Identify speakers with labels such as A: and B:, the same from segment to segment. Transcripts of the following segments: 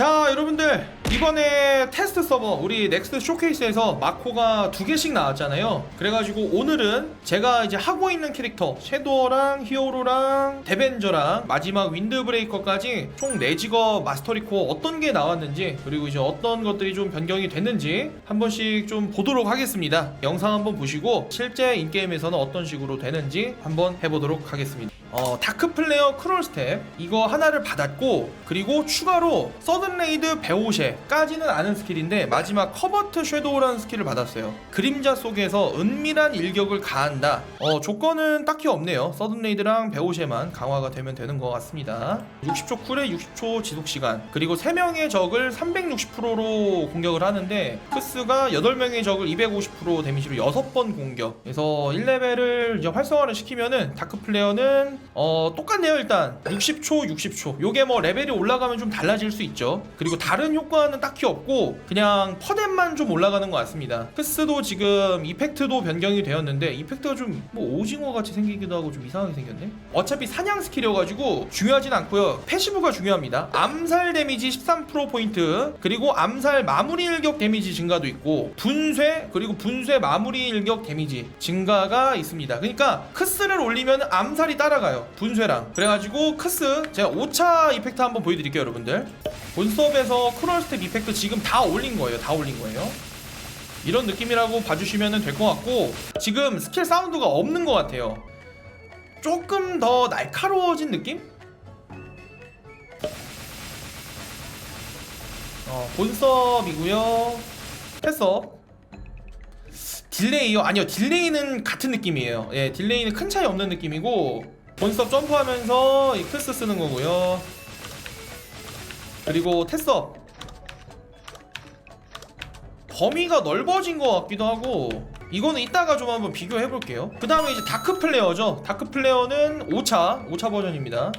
A: 자 여러분들 이번에 테스트 서버 우리 넥스트 쇼케이스에서 마코가 두 개씩 나왔잖아요. 그래가지고 오늘은 제가 이제 하고 있는 캐릭터 섀도어랑 히어로랑 데벤저랑 마지막 윈드브레이커까지 총 4직업 마스터리코 어떤 게 나왔는지 그리고 이제 어떤 것들이 좀 변경이 됐는지 한 번씩 좀 보도록 하겠습니다. 영상 한번 보시고 실제 인게임에서는 어떤 식으로 되는지 한번 해보도록 하겠습니다 어, 다크 플레어 크롤 스텝. 이거 하나를 받았고 그리고 추가로 서든 레이드 베오쉐까지는 아는 스킬인데 마지막 커버트 섀도우라는 스킬을 받았어요. 그림자 속에서 은밀한 일격을 가한다. 어, 조건은 딱히 없네요. 서든 레이드랑 베오쉐만 강화가 되면 되는 것 같습니다. 60초 쿨에 60초 지속 시간. 그리고 3명의 적을 360%로 공격을 하는데 크스가 8명의 적을 250% 데미지로 6번 공격 그래서 1레벨을 이제 활성화를 시키면은 다크 플레어는 어 똑같네요 일단. 60초 60초. 요게 뭐 레벨이 올라가면 좀 달라질 수 있죠. 그리고 다른 효과는 딱히 없고 그냥 퍼뎀만 좀 올라가는 것 같습니다. 크스도 지금 이펙트도 변경이 되었는데 이펙트가 좀 뭐 오징어 같이 생기기도 하고 좀 이상하게 생겼네? 어차피 사냥 스킬이어가지고 중요하진 않고요. 패시브가 중요합니다. 암살 데미지 13% 포인트. 그리고 암살 마무리 일격 데미지 증가도 있고 분쇄 그리고 분쇄 마무리 일격 데미지 증가가 있습니다. 그러니까 크스를 올리면 암살이 따라가요 분쇄랑. 그래가지고 크스 제가 5차 이펙트 한번 보여드릴게요 여러분들. 본섭에서 크롤 스텝 이펙트 지금 다 올린 거예요. 다 올린 거예요. 이런 느낌이라고 봐주시면 될 것 같고 지금 스킬 사운드가 없는 것 같아요. 조금 더 날카로워진 느낌? 어, 본섭이고요. 패섭 딜레이요? 아니요 딜레이는 같은 느낌이에요. 예 딜레이는 큰 차이 없는 느낌이고 본섭 점프하면서 이 크스 쓰는 거고요. 그리고 테섭 범위가 넓어진 것 같기도 하고 이거는 이따가 좀 한번 비교해 볼게요. 그 다음에 이제 다크 플레어죠. 다크 플레어는 5차 5차 버전입니다.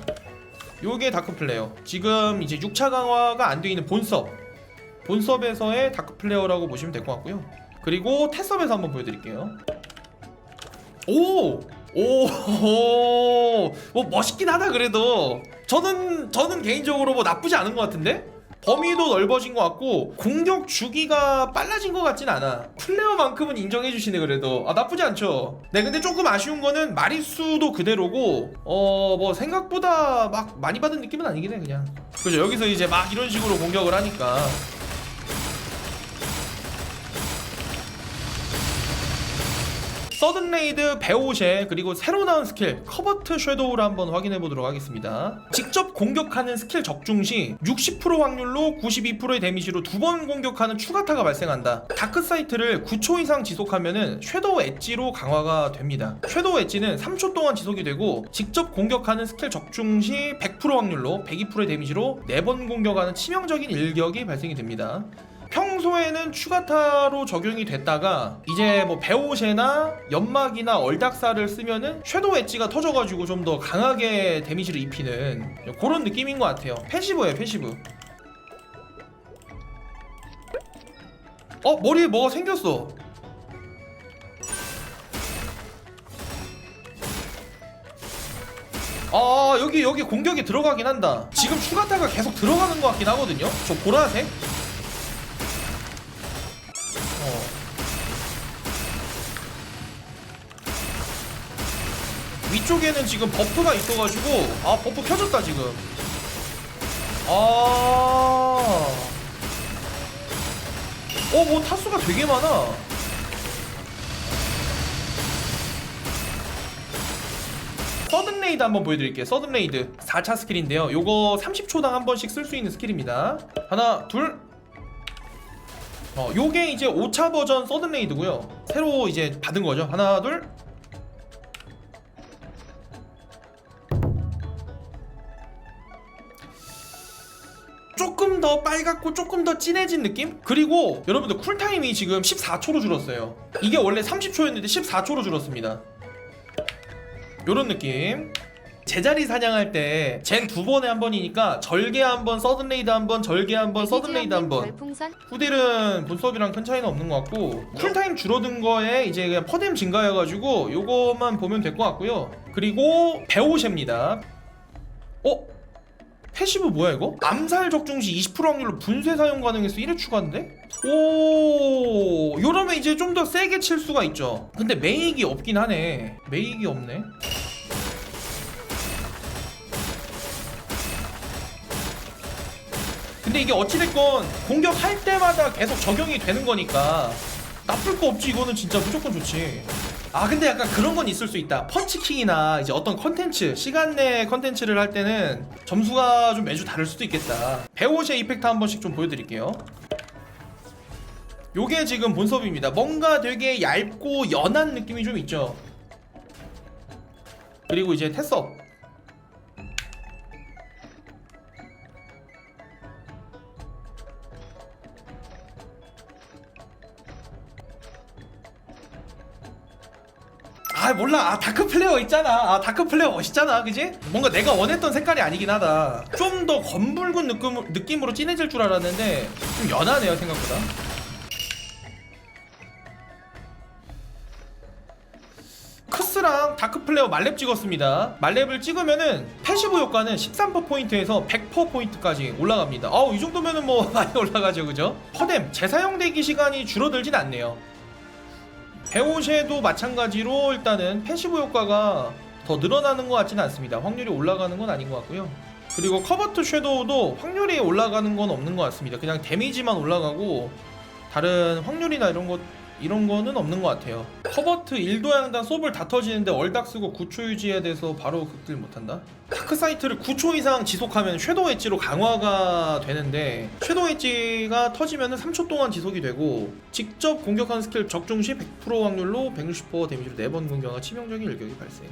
A: 요게 다크 플레어. 지금 이제 6차 강화가 안 돼 있는 본섭 본섭에서의 다크 플레어라고 보시면 될 것 같고요. 그리고 테섭에서 한번 보여드릴게요. 오! 오! 오! 뭐 멋있긴 하다 그래도. 저는 저는 개인적으로 뭐 나쁘지 않은 것 같은데? 범위도 넓어진 것 같고 공격 주기가 빨라진 것 같진 않아. 플레어만큼은 인정해 주시네 그래도. 아 나쁘지 않죠. 네 근데 조금 아쉬운 거는 마리수도 그대로고 어 뭐 생각보다 막 많이 받은 느낌은 아니긴 해 그냥. 그죠? 여기서 이제 막 이런 식으로 공격을 하니까 서든레이드 베오쉐 그리고 새로 나온 스킬 커버트 섀도우를 한번 확인해 보도록 하겠습니다. 직접 공격하는 스킬 적중 시 60% 확률로 92%의 데미지로 두 번 공격하는 추가타가 발생한다. 다크 사이트를 9초 이상 지속하면은 섀도우 엣지로 강화가 됩니다. 섀도우 엣지는 3초 동안 지속이 되고 직접 공격하는 스킬 적중 시 100% 확률로 102%의 데미지로 4번 공격하는 치명적인 일격이 발생이 됩니다 평소에는 추가타로 적용이 됐다가 이제 뭐 베오쉐나 연막이나 얼닥사를 쓰면은 섀도우 엣지가 터져가지고 좀 더 강하게 데미지를 입히는 그런 느낌인 것 같아요. 패시브예요 패시브. 어 머리에 뭐가 생겼어? 아 여기 여기 공격이 들어가긴 한다. 지금 추가타가 계속 들어가는 것 같긴 하거든요? 저 보라색 쪽에는 지금 버프가 있어가지고 아 버프 켜졌다 지금 아 어, 뭐 타수가 되게 많아. 서든 레이드 한번 보여드릴게요. 서든 레이드 4차 스킬인데요. 요거 30초당 한 번씩 쓸 수 있는 스킬입니다. 하나, 둘, 어, 요게 이제 5차 버전 서든 레이드고요. 새로 이제 받은 거죠. 하나, 둘. 빨갛고 조금 더 진해진 느낌? 그리고 여러분들 쿨타임이 지금 14초로 줄었어요. 이게 원래 30초였는데 14초로 줄었습니다. 요런 느낌. 제자리 사냥할 때 젠 두 번에 한 번이니까 절개 한 번, 서든레이드 한 번, 절개 한 번, 서든레이드 한 번. 후딜은 본섭이랑 큰 차이는 없는 것 같고 쿨타임 줄어든 거에 이제 그냥 퍼뎀 증가여가지고 요것만 보면 될 것 같고요 그리고 베오쉐입니다 어? 패시브 뭐야 이거? 암살 적중 시 20% 확률로 분쇄 사용 가능해서 1회 추가인데? 오 요러면 이제 좀 더 세게 칠 수가 있죠. 근데 메이기 없긴 하네. 메이기 없네. 근데 이게 어찌됐건 공격할 때마다 계속 적용이 되는 거니까 나쁠 거 없지 이거는 진짜. 무조건 좋지 아 근데 약간 그런 건 있을 수 있다. 펀치킹이나 이제 어떤 컨텐츠 시간 내 컨텐츠를 할 때는 점수가 좀 매주 다를 수도 있겠다. 배옷의 이펙트 한 번씩 좀 보여드릴게요. 요게 지금 본섭입니다. 뭔가 되게 얇고 연한 느낌이 좀 있죠? 그리고 이제 테스 아 몰라. 아 다크 플레어 있잖아. 아 다크 플레어 멋있잖아. 그지? 뭔가 내가 원했던 색깔이 아니긴 하다. 좀 더 검붉은 느낌, 느낌으로 진해질 줄 알았는데 좀 연하네요 생각보다. 크스랑 다크 플레어 말렙 찍었습니다. 말렙을 찍으면은 패시브 효과는 13%포인트에서 100%포인트까지 올라갑니다. 아우 이 정도면은 뭐 많이 올라가죠. 그죠? 퍼뎀 재사용 대기 시간이 줄어들진 않네요 배우쉐도 마찬가지로 일단은 패시브 효과가 더 늘어나는 것 같지는 않습니다. 확률이 올라가는 건 아닌 것 같고요. 그리고 커버트 섀도우도 확률이 올라가는 건 없는 것 같습니다. 그냥 데미지만 올라가고 다른 확률이나 이런 것 이런 거는 없는 것 같아요. 커버트 1도 양당 소블 다 터지는데 얼닥 쓰고 9초 유지해야 돼서 바로 극딜 못한다. 다크 사이트를 9초 이상 지속하면 섀도우 엣지로 강화가 되는데 섀도우 엣지가 터지면 3초 동안 지속이 되고 직접 공격하는 스킬 적중 시 100% 확률로 160% 데미지로 4번 공격한 치명적인 일격이 발생.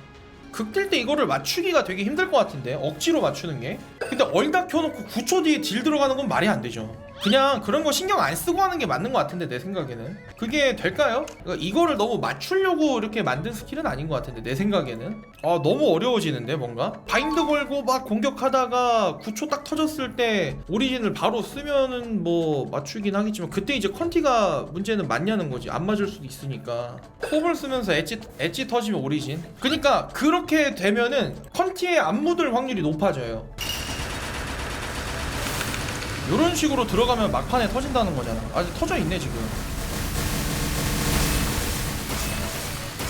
A: 극딜 때 이거를 맞추기가 되게 힘들 것 같은데 억지로 맞추는 게. 근데 얼닥 켜놓고 9초 뒤에 딜 들어가는 건 말이 안 되죠. 그냥 그런 거 신경 안 쓰고 하는 게 맞는 것 같은데 내 생각에는. 그게 될까요? 그러니까 이거를 너무 맞추려고 이렇게 만든 스킬은 아닌 것 같은데 내 생각에는. 아 너무 어려워지는데 뭔가? 바인드 걸고 막 공격하다가 9초 딱 터졌을 때 오리진을 바로 쓰면은 뭐 맞추긴 하겠지만 그때 이제 컨티가 문제는 맞냐는 거지. 안 맞을 수도 있으니까. 컵을 쓰면서 엣지, 엣지 터지면 오리진. 그러니까 그렇게 되면은 컨티에 안 묻을 확률이 높아져요 이런 식으로 들어가면 막판에 터진다는 거잖아. 아직 터져 있네 지금.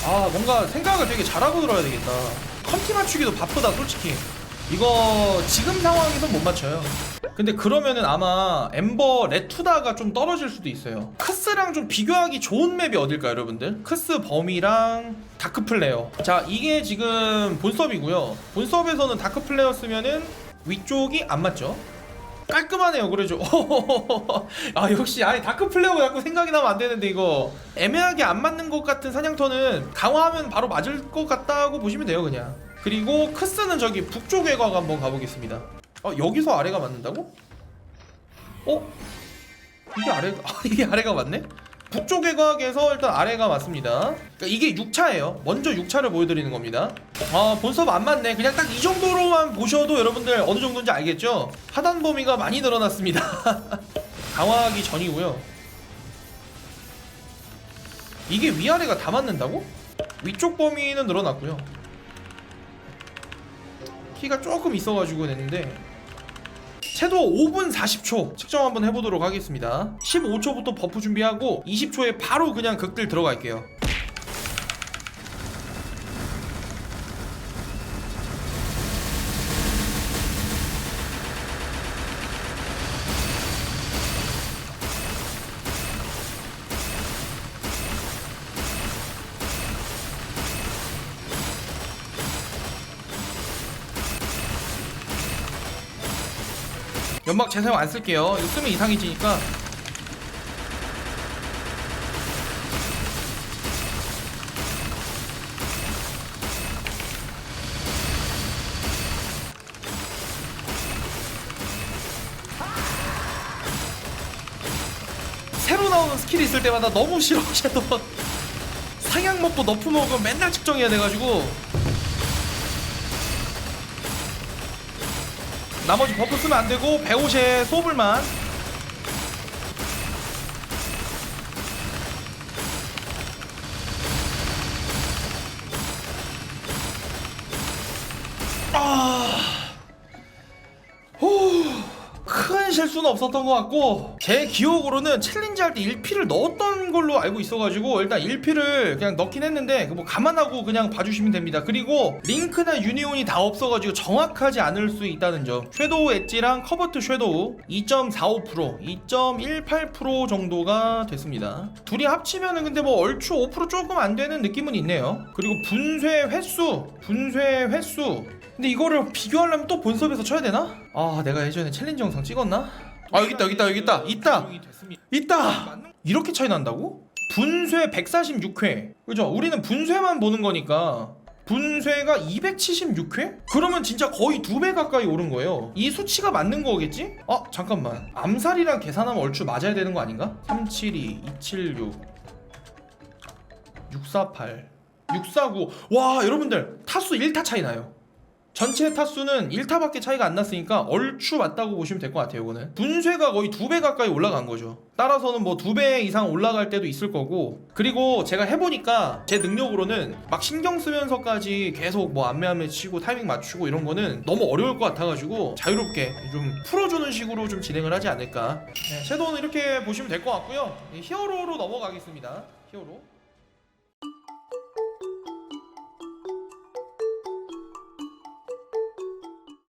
A: 아 뭔가 생각을 되게 잘하고 들어야 되겠다. 컨티 맞추기도 바쁘다 솔직히. 이거 지금 상황에서 못 맞춰요. 근데 그러면은 아마 엠버 레투다가 좀 떨어질 수도 있어요. 크스랑 좀 비교하기 좋은 맵이 어딜까요, 여러분들? 크스 범위랑 다크 플레어. 자, 이게 지금 본섭이고요. 본섭에서는 다크 플레어 쓰면은 위쪽이 안 맞죠? 깔끔하네요 그러죠 아 역시 아니 다크 플레어가 자꾸 생각이 나면 안 되는데 이거 애매하게 안 맞는 것 같은 사냥터는 강화하면 바로 맞을 것 같다고 보시면 돼요 그냥 그리고 크스는 저기 북쪽 외곽 한번 가보겠습니다 어 여기서 아래가 맞는다고? 어? 이게 아래가 아, 이게 아래가 맞네? 북쪽 외곽에서 일단 아래가 맞습니다 그러니까 이게 6차예요 먼저 6차를 보여드리는 겁니다 아 본섭 안 맞네 그냥 딱 이 정도로만 보셔도 여러분들 어느 정도인지 알겠죠? 하단 범위가 많이 늘어났습니다 강화하기 전이고요 이게 위아래가 다 맞는다고? 위쪽 범위는 늘어났고요 키가 조금 있어가지고 냈는데 채도 5분 40초 측정 한번 해보도록 하겠습니다. 15초부터 버프 준비하고 20초에 바로 그냥 극딜 들어갈게요 연막 재사용 안 쓸게요. 이거 쓰면 이상해지니까. 새로 나오는 스킬이 있을 때마다 너무 싫어 섀도우 상향 먹고 너프 먹으면 맨날 측정해야 돼가지고 나머지 버프 쓰면 안 되고 배옷에 소불만 없었던 것 같고 제 기억으로는 챌린지 할 때 1피를 넣었던 걸로 알고 있어가지고 일단 1피를 그냥 넣긴 했는데 뭐 감안하고 그냥 봐주시면 됩니다. 그리고 링크나 유니온이 다 없어가지고 정확하지 않을 수 있다는 점. 섀도우 엣지랑 커버트 섀도우 2.45% 2.18% 정도가 됐습니다. 둘이 합치면은 근데 뭐 얼추 5% 조금 안 되는 느낌은 있네요. 그리고 분쇄 횟수 분쇄 횟수. 근데 이거를 비교하려면 또 본섭에서 쳐야 되나? 아 내가 예전에 챌린지 영상 찍었나? 아 여기 있다 여기 있다 여기 있다 있다 있다 이렇게 차이 난다고? 분쇄 146회 그죠? 우리는 분쇄만 보는 거니까 분쇄가 276회? 그러면 진짜 거의 두 배 가까이 오른 거예요 이 수치가 맞는 거겠지? 아 잠깐만 암살이랑 계산하면 얼추 맞아야 되는 거 아닌가? 372 276 648 649 와 여러분들 타수 1타 차이 나요 전체 타수는 1타밖에 차이가 안 났으니까 얼추 맞다고 보시면 될 것 같아요 이거는. 분쇄가 거의 두배 가까이 올라간 거죠. 따라서는 뭐두배 이상 올라갈 때도 있을 거고. 그리고 제가 해보니까 제 능력으로는 막 신경 쓰면서까지 계속 뭐 안매안매 치고 타이밍 맞추고 이런 거는 너무 어려울 것 같아가지고 자유롭게 좀 풀어주는 식으로 좀 진행을 하지 않을까. 네, 섀도우는 이렇게 보시면 될 것 같고요. 네, 히어로로 넘어가겠습니다. 히어로